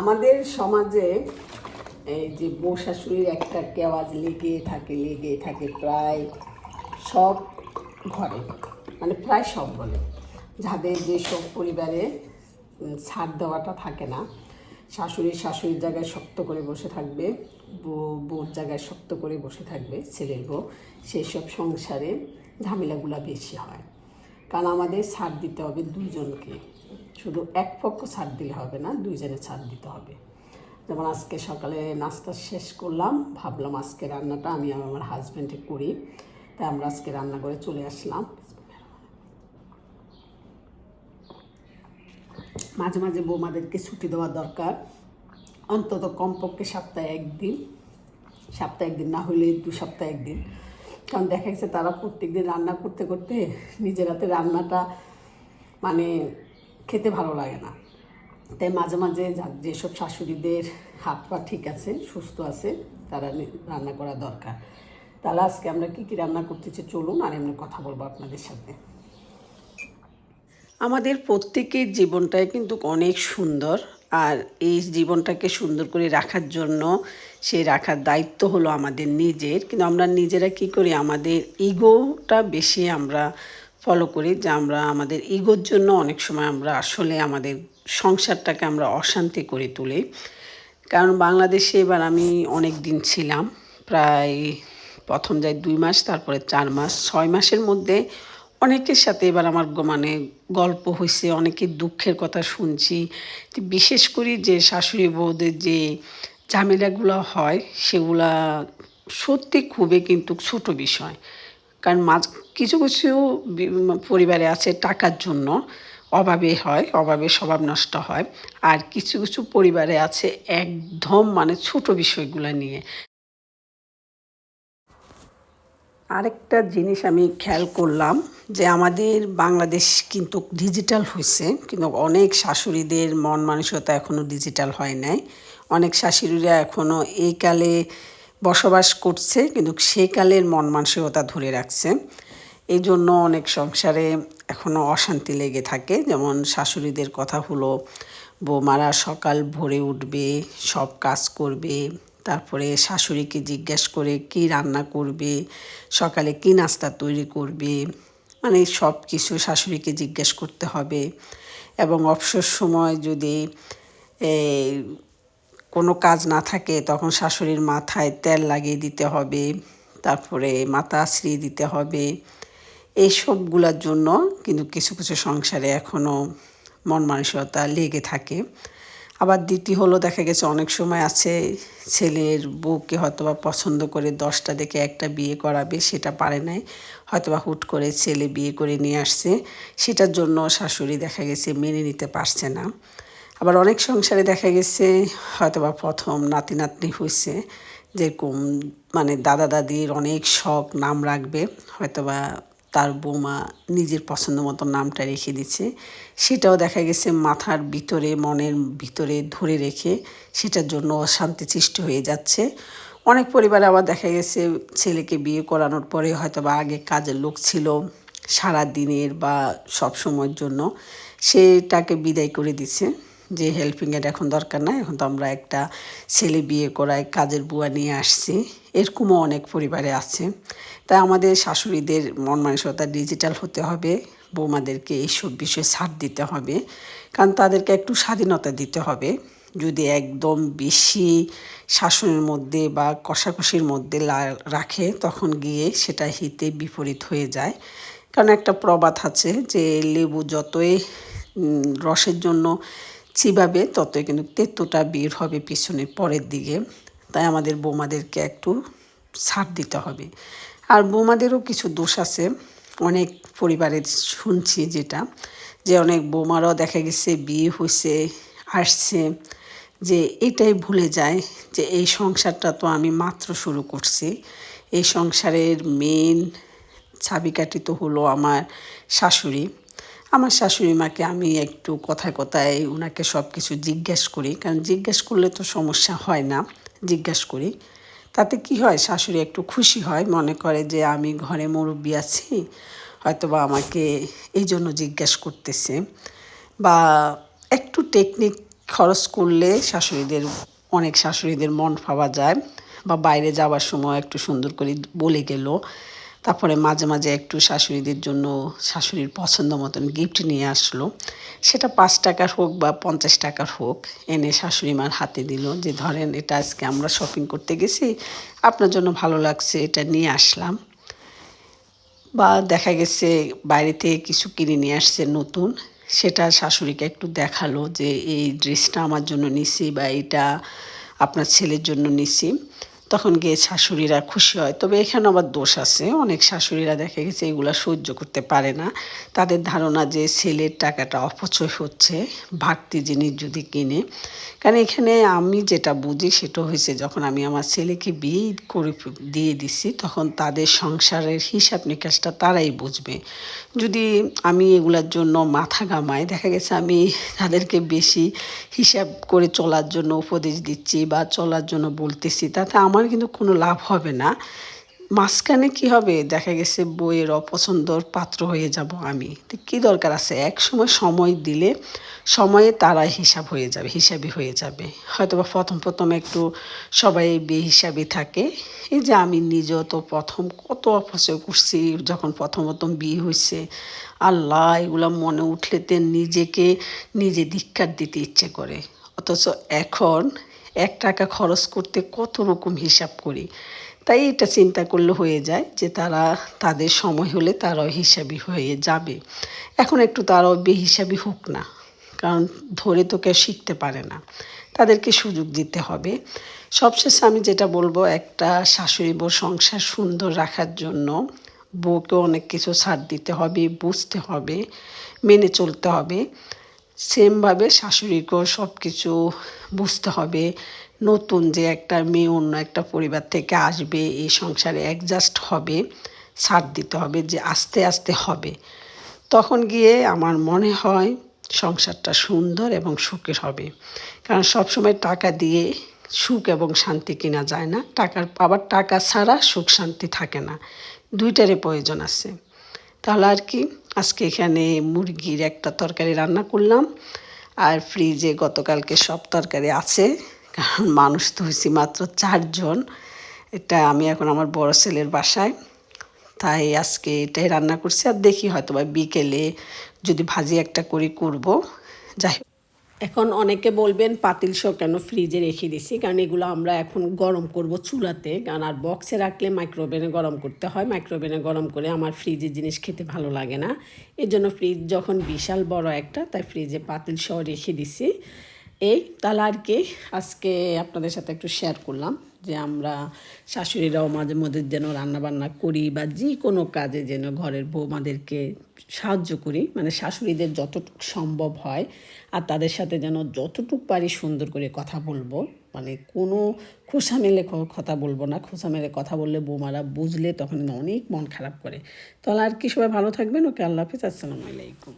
আমাদের সমাজে এই যে বউ শাশুড়ির একটা কেওয়াজ লেগে থাকে লেগে থাকে প্রায় সব ঘরে মানে প্রায় সব বলে যাদের যেসব পরিবারে ছাড় দেওয়াটা থাকে না, শাশুড়ি শাশুড়ির জায়গায় শক্ত করে বসে থাকবে, বউ, বউর জায়গায় শক্ত করে বসে থাকবে ছেলের বউ সেই সব সংসারে ঝামেলাগুলো বেশি হয়। কারণ আমাদের ছাড় দিতে হবে দুজনকে। শুধু এক পক্ষ ছাড় দিলে হবে না, দুইজনে ছাড় দিতে হবে। যেমন আজকে সকালে নাস্তা শেষ করলাম, ভাবলাম আজকে রান্নাটা আমি আমার হাজব্যান্ডে করি। তাই আমরা আজকে রান্না করে চলে আসলাম। মাঝে মাঝে বৌমাদেরকে ছুটি দেওয়া দরকার। অন্তত কমপক্ষে সপ্তাহে একদিন। সপ্তাহে একদিন, না হলে দু সপ্তাহে একদিন। কারণ দেখা গেছে তারা প্রত্যেকদিন রান্না করতে করতে নিজের হাতে রান্নাটা মানে খেতে ভালো লাগে না। তাই মাঝে মাঝে যেসব শাশুড়িদের হাত পা ঠিক আছে, সুস্থ আছে, তারা রান্না করা দরকার। তাহলে আজকে আমরা কী কী রান্না করতেছি চলুন, আর এমনি কথা বলব আপনাদের সাথে। আমাদের প্রত্যেকের জীবনটাই কিন্তু অনেক সুন্দর, আর এই জীবনটাকে সুন্দর করে রাখার জন্য সেই রাখার দায়িত্ব হলো আমাদের নিজের। কিন্তু আমরা নিজেরা কি করি? আমাদের ইগোটা বেশি আমরা ফলো করি যে আমরা আমাদের ইগোর জন্য অনেক সময় আমরা আসলে আমাদের সংসারটাকে আমরা অশান্তি করে তুলি। কারণ বাংলাদেশে এবার আমি অনেক দিন ছিলাম, প্রায় প্রথম যাই দুই মাস, তারপরে চার মাস, ছয় মাসের মধ্যে অনেকের সাথে এবার আমার মানে গল্প হয়েছে অনেকের দুঃখের কথা শুনছি। বিশেষ করে যে শাশুড়ি বউদের যে ঝামেলাগুলো হয়, সেগুলা সত্যি খুবই কিন্তু ছোট বিষয়। কারণ মাঝ, কিছু কিছু পরিবারে আছে টাকার জন্য। অভাবে হয়, অভাবে স্বভাব নষ্ট হয়। আর কিছু কিছু পরিবারে আছে একদম মানে ছোট বিষয়গুলো নিয়ে। আরেকটা জিনিস আমি খেয়াল করলাম যে আমাদের বাংলাদেশ কিন্তু ডিজিটাল হয়েছে কিন্তু অনেক শাশুড়িদের মন মানসিকতা এখনও ডিজিটাল হয় নাই। অনেক শাশুড়িরা এখনও এই কালে বসবাস করছে, কিন্তু সেই কালের মন মানসিকতা ধরে রাখছে। এই জন্য অনেক সংসারে এখনও অশান্তি লেগে থাকে। যেমন শাশুড়িদের কথা হলো, বৌমারা সকাল ভোরে উঠবে, সব কাজ করবে, তারপরে শাশুড়িকে জিজ্ঞেস করে কি রান্না করবে, সকালে কি নাস্তা তৈরি করবে মানে সব কিছু শাশুড়িকে জিজ্ঞেস করতে হবে। এবং অবসর সময় যদি কোনো কাজ না থাকে, তখন শাশুড়ির মাথায় তেল লাগিয়ে দিতে হবে, তারপরে মাথা আশ্রিয়ে দিতে হবে। এই সবগুলোর জন্য কিন্তু কিছু কিছু সংসারে এখনও মন মানসিকতা লেগে থাকে। আবার দ্বিতীয় হলো, দেখা গেছে অনেক সময় আছে ছেলের বউকে হয়তোবা পছন্দ করে দশটা দেখে একটা বিয়ে করাবে, সেটা পারে নাই। হয়তোবা হুট করে ছেলে বিয়ে করে নিয়ে আসছে, সেটার জন্য শাশুড়ি দেখা গেছে মেনে নিতে পারছে না। আবার অনেক সংসারে দেখা গেছে, হয়তোবা প্রথম নাতি নাতনি হয়েছে যেরকম মানে দাদা দাদির অনেক শখ, নাম রাখবে, হয়তোবা তার বৌমা নিজের পছন্দ মতো নামটা রেখে দিচ্ছে। সেটাও দেখা গেছে মাথার ভিতরে, মনের ভিতরে ধরে রেখে সেটার জন্য অশান্তি সৃষ্টি হয়ে যাচ্ছে। অনেক পরিবারে আবার দেখা গেছে ছেলেকে বিয়ে করানোর পরে হয়তো বা আগে কাজের লোক ছিল সারা দিনের বা সব সময়ের জন্য, সেটাকে বিদায় করে দিচ্ছে। যে হেল্পিং এর এখন দরকার নাই। এখন তো আমরা একটা ছেলে বিয়ে করায় কাজের বুয়া নিয়ে আসছি। এরকমও অনেক পরিবারে আছে। তাই আমাদের শাশুড়িদের মন মানসিকতা ডিজিটাল হতে হবে। বৌমাদেরকে এইসব বিষয়ে ছাড় দিতে হবে। কারণ তাদেরকে একটু স্বাধীনতা দিতে হবে। যদি একদম বেশি শাসনের মধ্যে বা কষাকষির মধ্যে রাখে, তখন গিয়ে সেটা হিতে বিপরীত হয়ে যায়। কারণ একটা প্রবাদ আছে যে লেবু যতই রসের জন্য চিবাবে ততই কিন্তু তেঁতোটা বের হবে পিছনের পরের দিকে, তাই আমাদের বৌমাদেরকে একটু ছাড় দিতে হবে। আর বৌমাদেরও কিছু দোষ আছে, অনেক পরিবারে শুনছি যেটা, যে অনেক বৌমারাও দেখা গেছে বিয়ে হয়েছে, আসছে, যে এটাই ভুলে যায় যে এই সংসারটা তো আমি মাত্র শুরু করছি। এই সংসারের মেন চাবিকাঠি তো হলো আমার শাশুড়ি। আমার শাশুড়ি মাকে আমি একটু কথায় কথায় ওনাকে সব কিছু জিজ্ঞেস করি, কারণ জিজ্ঞেস করলে তো সমস্যা হয় না, জিজ্ঞেস করি। তাতে কি হয়, শাশুড়ি একটু খুশি হয়, মনে করে যে আমি ঘরে মুরব্বী আছি, হয়তোবা আমাকে এই জন্য জিজ্ঞেস করতেছে। বা একটু টেকনিক খরচ করলে শাশুড়িদের, অনেক শাশুড়িদের মন পাওয়া যায়, বা বাইরে যাওয়ার সময় একটু সুন্দর করে বলে গেল। তারপরে মাঝে মাঝে একটু শাশুড়িদের জন্য শাশুড়ির পছন্দ মতন গিফট নিয়ে আসলো। সেটা পাঁচ টাকার হোক বা পঞ্চাশ টাকার হোক, এনে শাশুড়ি মার হাতে দিল যে, ধরেন এটা আজকে আমরা শপিং করতে গেছি, আপনার জন্য ভালো লাগছে, এটা নিয়ে আসলাম। বা দেখা গেছে বাইরে থেকে কিছু কিনে নিয়ে আসছে নতুন, সেটা শাশুড়িকে একটু দেখাল যে, এই ড্রেসটা আমার জন্য নিছি বা এটা আপনার ছেলের জন্য নিছি। তখন গিয়ে শাশুড়িরা খুশি হয়। তবে এখানে আবার দোষ আছে। অনেক শাশুড়িরা দেখা গেছে এগুলো সহ্য করতে পারে না। তাদের ধারণা যে ছেলের টাকাটা অপচয় হচ্ছে বাড়তি জিনিস যদি কিনে। কারণ এখানে আমি যেটা বুঝি সেটা হয়েছে, যখন আমি আমার ছেলেকে বিয়ে করে দিয়ে দিছি, তখন তাদের সংসারের হিসাব নিকাশটা তারাই বুঝবে। যদি আমি এগুলার জন্য মাথা ঘামাই, দেখা গেছে আমি তাদেরকে বেশি হিসাব করে চলার জন্য উপদেশ দিচ্ছি বা চলার জন্য বলতেছি, তাতে আমার কিন্তু কোনো লাভ হবে না। মাঝখানে কি হবে? দেখা গেছে বইয়ের অপছন্দর পাত্র হয়ে যাব আমি। তো কী দরকার আছে? এক সময় সময় দিলে সময়ে তারা হিসাব হয়ে যাবে, হিসাবই হয়ে যাবে। হয়তো বা প্রথম প্রথম একটু সবাই বেহিসাবি থাকে। এই যে আমি নিজেও তো প্রথম কত অপচয় করছি, যখন প্রথম প্রথম বিয়ে হয়েছে। আল্লাহ, এগুলো মনে উঠলেতে নিজেকে নিজে ধিক্কার দিতে ইচ্ছে করে। অথচ এখন এক টাকা খরচ করতে কত রকম হিসাব করি? তাই এটা চিন্তা করলে হয়ে যায় যে তারা তাদের সময় হলে তারাও হিসাবি হয়ে যাবে। এখন একটু তারাও বেহিসাবি হোক না, কারণ ধরে তো কেউ শিখতে পারে না। তাদেরকে সুযোগ দিতে হবে। সবশেষে আমি যেটা বলব, একটা শাশুড়ি বউ সংসার সুন্দর রাখার জন্য বউকে অনেক কিছু ছাড় দিতে হবে, বুঝতে হবে, মেনে চলতে হবে। সেমভাবে শাশুড়িকেও সব কিছু বুঝতে হবে। নতুন যে একটা মেয়ে অন্য একটা পরিবার থেকে আসবে, এই সংসারে অ্যাডজাস্ট হবে, ছাড় দিতে হবে যে আস্তে আস্তে হবে। তখন গিয়ে আমার মনে হয় সংসারটা সুন্দর এবং সুখের হবে। কারণ সবসময় টাকা দিয়ে সুখ এবং শান্তি কেনা যায় না। টাকার আবার টাকা ছাড়া সুখ শান্তি থাকে না। দুইটারই প্রয়োজন আছে। তাহলে আর কি, আজকে এখানে মুরগির একটা তরকারি রান্না করলাম। আর ফ্রিজে গতকালকে সব তরকারি আছে, কারণ মানুষ তো হয়েছি মাত্র চারজন। এটা আমি এখন আমার বড় ছেলের বাসায়, তাই আজকে এটাই রান্না করছি। আর দেখি হয়তো বা বিকেলে যদি ভাজি একটা করি করব। যাই এখন অনেকে বলবেন, পাতিল শো কেন ফ্রিজে রেখে দিছি? কারণ এগুলো আমরা এখন গরম করব চুলাতে। কারণ আর বক্সে রাখলে মাইক্রোওভেনে গরম করতে হয়। মাইক্রোওভেনে গরম করে আমার ফ্রিজের জিনিস খেতে ভালো লাগে না। এর জন্য ফ্রিজ যখন বিশাল বড় একটা, তাই ফ্রিজে পাতিল সহ রেখে দিছি। এই তাহলে আর কি আজকে আপনাদের সাথে একটু শেয়ার করলাম। যে আমরা শাশুড়িরাও মাঝে মধ্যে যেন রান্নাবান্না করি বা যে কোনো কাজে যেন ঘরের বৌমাদেরকে সাহায্য করি মানে শাশুড়িদের যতটুকু সম্ভব হয় আর তাদের সাথে যেন যতটুকু পারি সুন্দর করে কথা বলব। মানে কোনো খোসা মেলে কথা বলব না। খোসা মেলে কথা বললে বৌমারা বুঝলে তখন অনেক মন খারাপ করে। তাহলে আর কি সবাই ভালো থাকবেন। ওকে আল্লাহ হাফিজ। আসসালামু আলাইকুম।